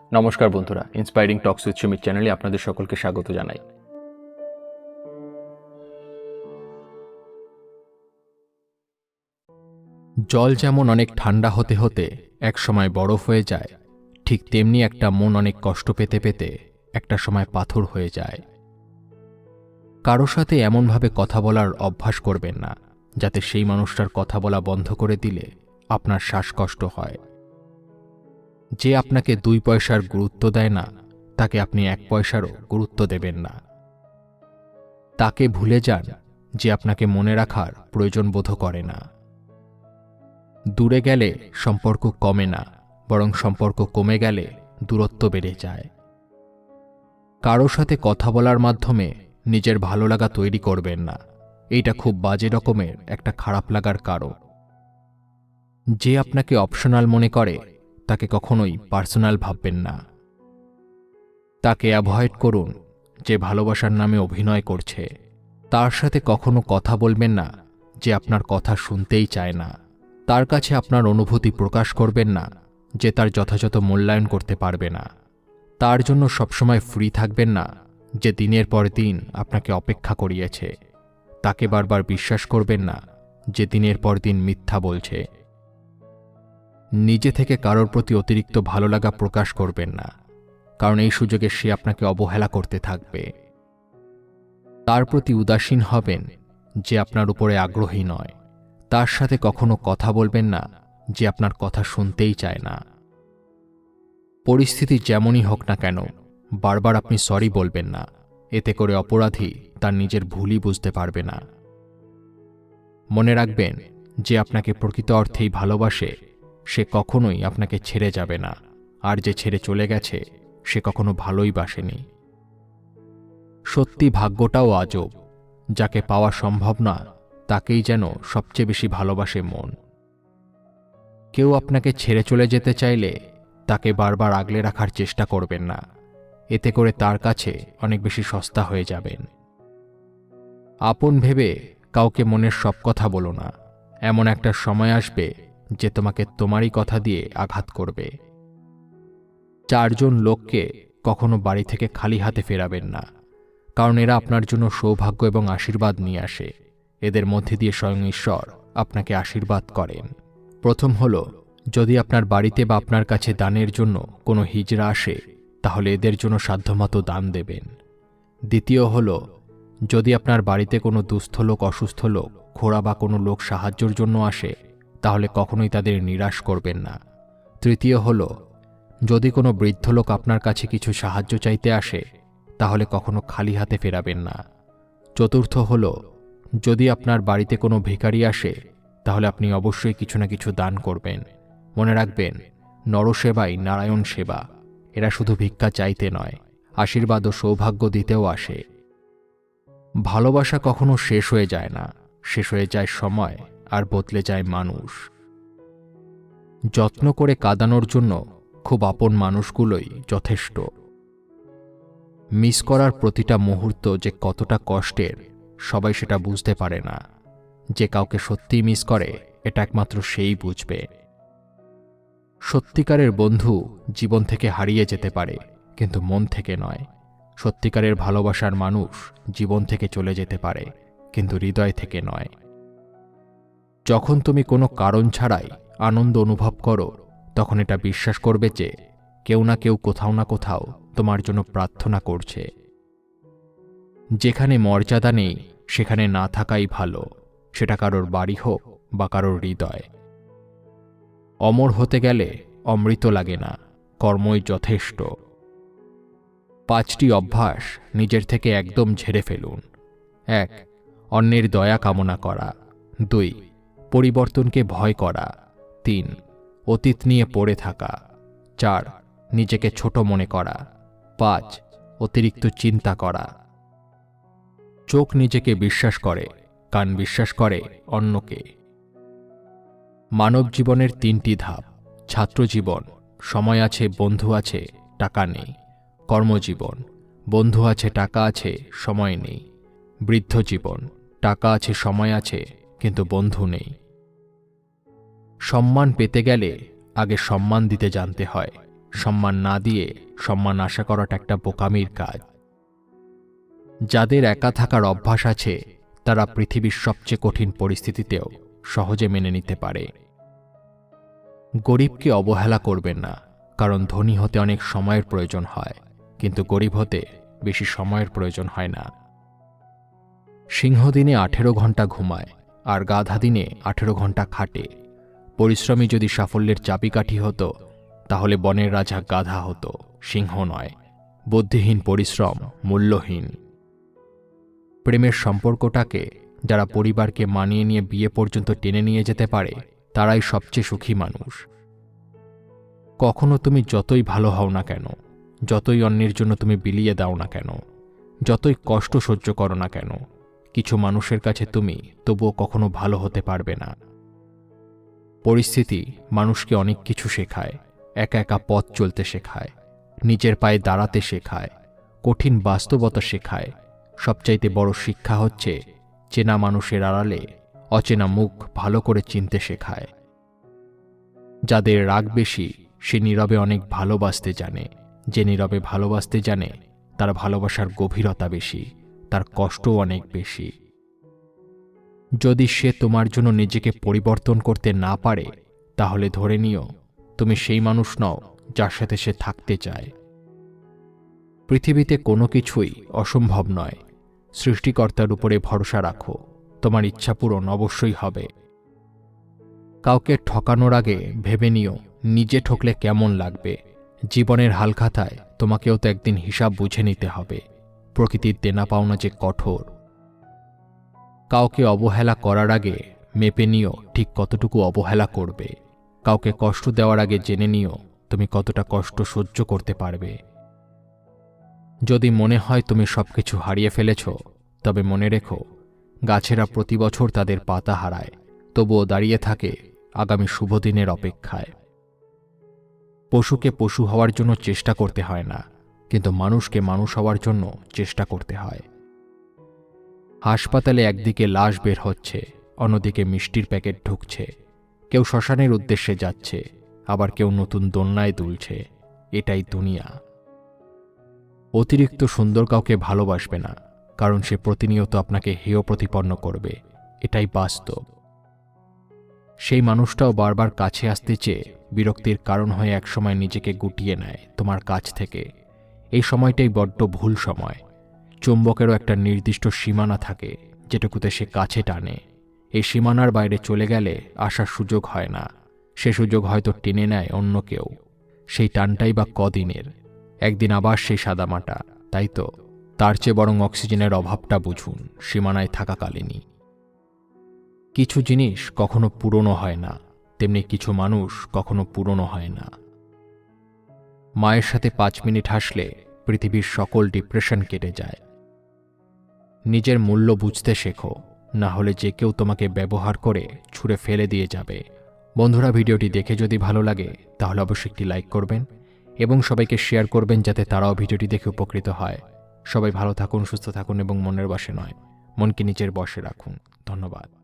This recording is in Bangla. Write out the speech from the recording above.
নমস্কার বন্ধুরা ইন্সপায়ারিং টক্স উইথ সুমিত চ্যানেলে আপনাদের সকলকে স্বাগত জানাই। জল যেমন অনেক ঠান্ডা হতে হতে এক সময় বরফ হয়ে যায়, ঠিক তেমনি একটা মন অনেক কষ্ট পেতে পেতে একটা সময় পাথর হয়ে যায়। কারও সাথে এমনভাবে কথা বলার অভ্যাস করবেন না, যাতে সেই মানুষটার কথা বলা বন্ধ করে দিলে আপনার শ্বাসকষ্ট হয়। যে আপনাকে দুই পয়সার গুরুত্ব দেয় না, তাকে আপনি এক পয়সারও গুরুত্ব দেবেন না। তাকে ভুলে যান যে আপনাকে মনে রাখার প্রয়োজন বোধ করে না। দূরে গেলে সম্পর্ক কমে না, বরং সম্পর্ক কমে গেলে দূরত্ব বেড়ে যায়। কারও সাথে কথা বলার মাধ্যমে নিজের ভালো লাগা তৈরি করবেন না, এইটা খুব বাজে রকমের একটা খারাপ লাগার কারণ। যে আপনাকে অপশনাল মনে করে তাকে কখনোই পার্সোনাল ভাববেন না। তাকে অ্যাভয়েড করুন, যে ভালোবাসার নামে অভিনয় করছে। তার সাথে কখনো কথা বলবেন না, যে আপনার কথা শুনতেই চায় না। তার কাছে আপনার অনুভূতি প্রকাশ করবেন না, যে তার যথাযথ মূল্যায়ন করতে পারবে না। তার জন্য সবসময় ফ্রি থাকবেন না, যে দিনের পর দিন আপনাকে অপেক্ষা করিয়েছে। তাকে বারবার বিশ্বাস করবেন না, যে দিনের পর দিন মিথ্যা বলছে। নিজে থেকে কারোর প্রতি অতিরিক্ত ভালো লাগা প্রকাশ করবেন না, কারণ এই সুযোগে সে আপনাকে অবহেলা করতে থাকবে। তার প্রতি উদাসীন হবেন যে আপনার উপরে আগ্রহী নয়। তার সাথে কখনো কথা বলবেন না যে আপনার কথা শুনতেই চায় না। পরিস্থিতি যেমনই হোক না কেন, বারবার আপনি সরি বলবেন না। এতে করে অপরাধী তার নিজের ভুলই বুঝতে পারবে না। মনে রাখবেন যে আপনাকে প্রকৃত অর্থেই ভালোবাসে সে কখনোই আপনাকে ছেড়ে যাবে না, আর যে ছেড়ে চলে গেছে, সে কখনো ভালোই বাসেনি। সত্যি ভাগ্যটাও আজব, যাকে পাওয়া সম্ভব না, তাকেই যেন সবচেয়ে বেশি ভালোবাসে মন। কেউ আপনাকে ছেড়ে চলে যেতে চাইলে, তাকে বারবার আগলে রাখার চেষ্টা করবেন না, এতে করে তার কাছে অনেক বেশি সস্তা হয়ে যাবেন। আপন ভেবে কাউকে মনের সব কথা বলো না, এমন একটা সময় আসবে যে তোমাকে তোমারই কথা দিয়ে আঘাত করবে। চারজন লোককে কখনো বাড়ি থেকে খালি হাতে ফেরাবেন না, কারণ এরা আপনার জন্য সৌভাগ্য এবং আশীর্বাদ নিয়ে আসে। এদের মধ্যে দিয়ে স্বয়ং ঈশ্বর আপনাকে আশীর্বাদ করেন। প্রথম হল, যদি আপনার বাড়িতে বা আপনার কাছে দানের জন্য কোনো হিজড়া আসে, তাহলে এদের জন্য সাধ্যমতো দান দেবেন। দ্বিতীয় হল, যদি আপনার বাড়িতে কোনো দুস্থ লোক, অসুস্থ লোক খোড়া বা কোনো লোক সাহায্যের জন্য আসে তাহলে কখনোই তাদের নিরাশ করবেন না। তৃতীয় হল, যদি কোনো বৃদ্ধ লোক আপনার কাছে কিছু সাহায্য চাইতে আসে, তাহলে কখনো খালি হাতে ফেরাবেন না। চতুর্থ হল, যদি আপনার বাড়িতে কোনো ভিখারি আসে, তাহলে আপনি অবশ্যই কিছু না কিছু দান করবেন। মনে রাখবেন, নরসেবাই নারায়ণ সেবা, এরা শুধু ভিক্ষা চাইতে নয়, আশীর্বাদ ও সৌভাগ্য দিতেও আসে। ভালোবাসা কখনো শেষ হয়ে যায় না, শেষ হয়ে যায় সময়। আর বদলে যায় মানুষ। যত্ন করে কাঁদানোর জন্য খুব আপন মানুষগুলোই যথেষ্ট। মিস করার প্রতিটা মুহূর্ত যে কতটা কষ্টের, সবাই সেটা বুঝতে পারে না। যে কাউকে সত্যিই মিস করে, এটা একমাত্র সেই বুঝবে। সত্যিকারের বন্ধু জীবন থেকে হারিয়ে যেতে পারে, কিন্তু মন থেকে নয়। সত্যিকারের ভালোবাসার মানুষ জীবন থেকে চলে যেতে পারে, কিন্তু হৃদয় থেকে নয়। যখন তুমি কোনো কারণ ছাড়াই আনন্দ অনুভব করো, তখন এটা বিশ্বাস করবে যে কেউ না কেউ কোথাও না কোথাও তোমার জন্য প্রার্থনা করছে। যেখানে মর্যাদা নেই, সেখানে না থাকাই ভালো, সেটা কারোর বাড়ি হোক বা কারোর হৃদয়। অমর হতে গেলে অমৃত লাগে না, কর্মই যথেষ্ট। পাঁচটি অভ্যাস নিজের থেকে একদম ঝেড়ে ফেলুন। এক, অন্যের দয়া কামনা করা। দুই পরিবর্তনকে ভয় করা। তিন, অতীত নিয়ে পড়ে থাকা। চার, নিজেকে ছোট মনে করা। পাঁচ, অতিরিক্ত চিন্তা করা। চোখ নিজেকে বিশ্বাস করে, কান বিশ্বাস করে অন্যকে। মানব জীবনের তিনটি ধাপ। ছাত্রজীবন সময় আছে, বন্ধু আছে, টাকা নেই। কর্মজীবন, বন্ধু আছে, টাকা আছে, সময় নেই। বৃদ্ধ জীবন, টাকা আছে, সময় আছে, কিন্তু বন্ধু নেই। সম্মান পেতে গেলে আগে সম্মান দিতে জানতে হয়। সম্মান না দিয়ে সম্মান আশা করাটা একটা বোকামির কাজ। যাদের একা থাকার অভ্যাস আছে, তারা পৃথিবীর সবচেয়ে কঠিন পরিস্থিতিতেও সহজে মেনে নিতে পারে। গরিবকে অবহেলা করবেন না, কারণ ধনী হতে অনেক সময়ের প্রয়োজন হয়, কিন্তু গরিব হতে বেশি সময়ের প্রয়োজন হয় না। সিংহ দিনে আঠেরো ঘণ্টা ঘুমায়, আর গাধা দিনে আঠেরো ঘণ্টা খাটে। পরিশ্রমী যদি সাফল্যের চাবিকাঠি হতো, তাহলে বনের রাজা গাধা হতো, সিংহ নয়। বুদ্ধিহীন পরিশ্রম, মূল্যহীন। প্রেমের সম্পর্কটাকে যারা পরিবারকে মানিয়ে নিয়ে বিয়ে পর্যন্ত টেনে নিয়ে যেতে পারে, তারাই সবচেয়ে সুখী মানুষ। কখনো তুমি যতই ভালো হও না কেন, যতই অন্যের জন্য তুমি বিলিয়ে দাও না কেন, যতই কষ্ট সহ্য করো না কেন, কিছু মানুষের কাছে তুমি তবুও কখনো ভালো হতে পারবে না। পরিস্থিতি মানুষকে অনেক কিছু শেখায়, একা একা পথ চলতে শেখায়, নিজের পায়ে দাঁড়াতে শেখায়, কঠিন বাস্তবতা শেখায়। সবচাইতে বড় শিক্ষা হচ্ছে চেনা মানুষের আড়ালে অচেনা মুখ ভালো করে চিনতে শেখায়। যাদের রাগ বেশি, সে নীরবে অনেক ভালোবাসতে জানে। যে নীরবে ভালোবাসতে জানে, তার ভালোবাসার গভীরতা বেশি, তার কষ্টও অনেক বেশি। যদি সে তোমার জন্য নিজেকে পরিবর্তন করতে না পারে, তাহলে ধরে নিও, তুমি সেই মানুষ নও যার সাথে সে থাকতে চায়। পৃথিবীতে কোনো কিছুই অসম্ভব নয়। সৃষ্টিকর্তার উপরে ভরসা রাখো, তোমার ইচ্ছা পূরণ অবশ্যই হবে। কাউকে ঠকানোর আগে ভেবে নিও, নিজে ঠকলে কেমন লাগবে। জীবনের হালখাতায় তোমাকেও তো একদিন হিসাব বুঝে নিতে হবে। প্রকৃতির দেনা পাওনা যে কঠোর কাউকে অবহেলা করার আগে মেপে নিও ঠিক কতটুকু অবহেলা করবে। কাউকে কষ্ট দেওয়ার আগে জেনে নিও তুমি কতটা কষ্ট সহ্য করতে পারবে। যদি মনে হয় তুমি সব কিছু হারিয়ে ফেলেছ, তবে মনে রেখো, গাছেরা প্রতি বছর তাদের পাতা হারায়, তবুও দাঁড়িয়ে থাকে আগামী শুভ দিনের অপেক্ষায়। পশুকে পশু হওয়ার জন্য চেষ্টা করতে হয় না, কিন্তু মানুষকে মানুষ হওয়ার জন্য চেষ্টা করতে হয়। হাসপাতালে একদিকে লাশ বের হচ্ছে, অন্যদিকে মিষ্টির প্যাকেট ঢুকছে। কেউ শ্মশানের উদ্দেশ্যে যাচ্ছে, আবার কেউ নতুন দোলনায় দুলছে। এটাই দুনিয়া। অতিরিক্ত সুন্দর কাউকে ভালোবাসবে না, কারণ সে প্রতিনিয়ত আপনাকে হেয় প্রতিপন্ন করবে। এটাই বাস্তব। সেই মানুষটাও বারবার কাছে আসতে চেয়ে বিরক্তির কারণ হয়ে একসময় নিজেকে গুটিয়ে নেয় তোমার কাছ থেকে। এই সময়টাই বড্ড ভুল সময়। চুম্বকেরও একটা নির্দিষ্ট সীমানা থাকে, যেটুকুতে সে কাছে টানে। এই সীমানার বাইরে চলে গেলে আসার সুযোগ হয় না। সে সুযোগ হয়তো টেনে নেয় অন্য কেউ। সেই টানটাই বা কদিনের। একদিন আবার সেই সাদামাটা, তাই তো? তার চেয়ে বরং অক্সিজেনের অভাবটা বুঝুন, সীমানায় থাকাকালীনই। কিছু জিনিস কখনো পুরনো হয় না, তেমনি কিছু মানুষ কখনো পুরনো হয় না। মায়ের সাথে পাঁচ মিনিট হাসলে পৃথিবীর সকল ডিপ্রেশন কেটে যায়। নিজের মূল্য বুঝতে শেখো, না হলে যে কেউ তোমাকে ব্যবহার করে ছুঁড়ে ফেলে দিয়ে যাবে। বন্ধুরা, ভিডিওটি দেখে যদি ভালো লাগে, তাহলে অবশ্যই একটি লাইক করবেন এবং সবাইকে শেয়ার করবেন যাতে তারাও ভিডিওটি দেখে উপকৃত হয়। সবাই ভালো থাকুন, সুস্থ থাকুন এবং মনের বসে নয়, মনকে নিজের বসে রাখুন। ধন্যবাদ।